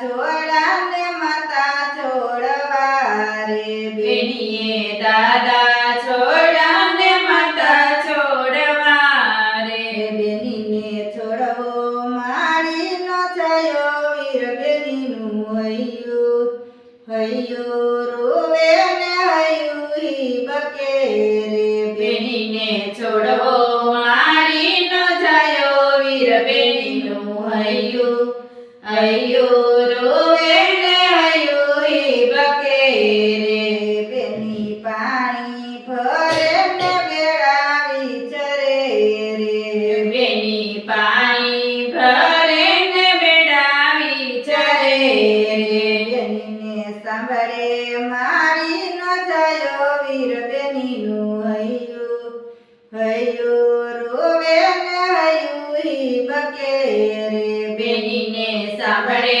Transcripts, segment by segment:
જોડા રે બેની પાણી ભરે ને બેડા વિચરે રે. બેની પાણી ભરે ને બેડાવી ચરે રે. બેનીને સાંભળે મારી ન થયો વીર બેનીનું હૈયું. હૈયું રોવે ને હૈયું બકે રે. બેનીને સાંભળે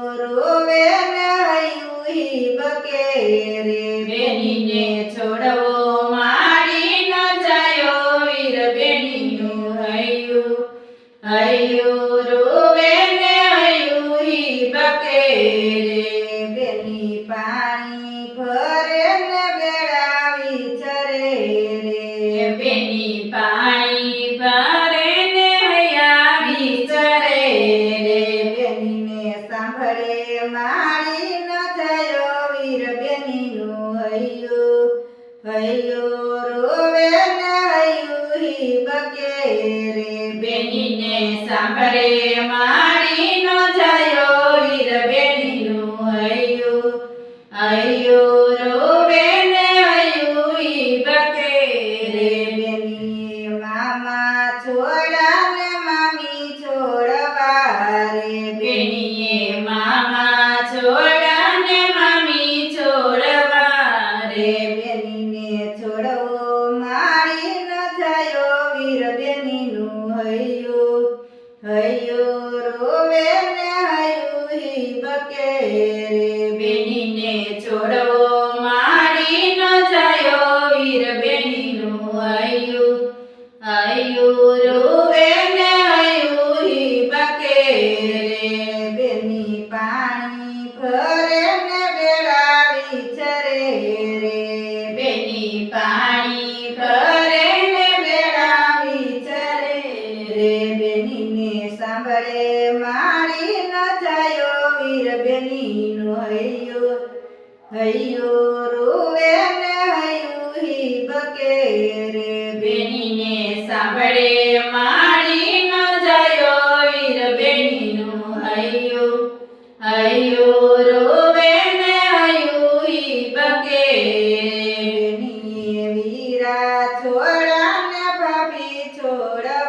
હૈયું રોવે ને હૈયું ઈ બકે રે બેની પાણી ભરે ને બેડા વિચરે રે બેની પાણી ભરે ને હૈયા વિચરે રે બેનીને સાંભળે મારી ન થયો વીર બેનીનું હૈયું હૈયું રોવે ને હૈયું બકે રે હૈયું રોવે ને હૈયું ઈ હૈયું રોવે ને હૈયું ઈ બકે રે બેનીને સાંભળે માડી ન જાયો વીર બેનીનું હૈયું હૈયું રોવે ને હૈયું ઈ બકે બેનીએ વીરા છોડા ને ભાભી છોડવા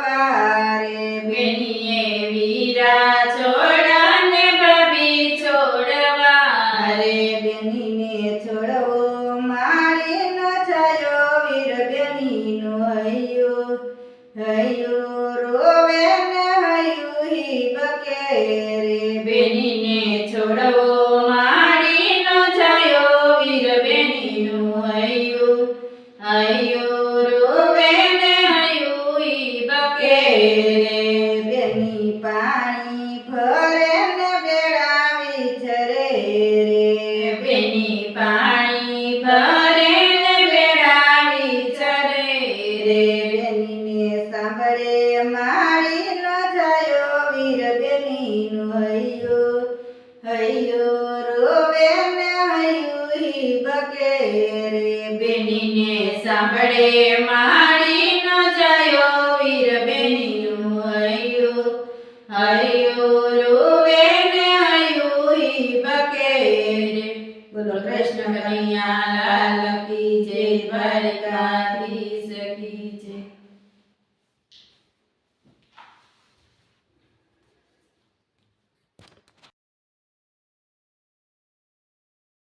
બેનીને સાંભળે મારી ન જયો વીર બેનીનું હૈયું. હૈયું રૂવે ને હૈયું હી બકે રે બોલો કૃષ્ણ કનૈયા લાલ કી જય દ્વારકાધીશ કી જય.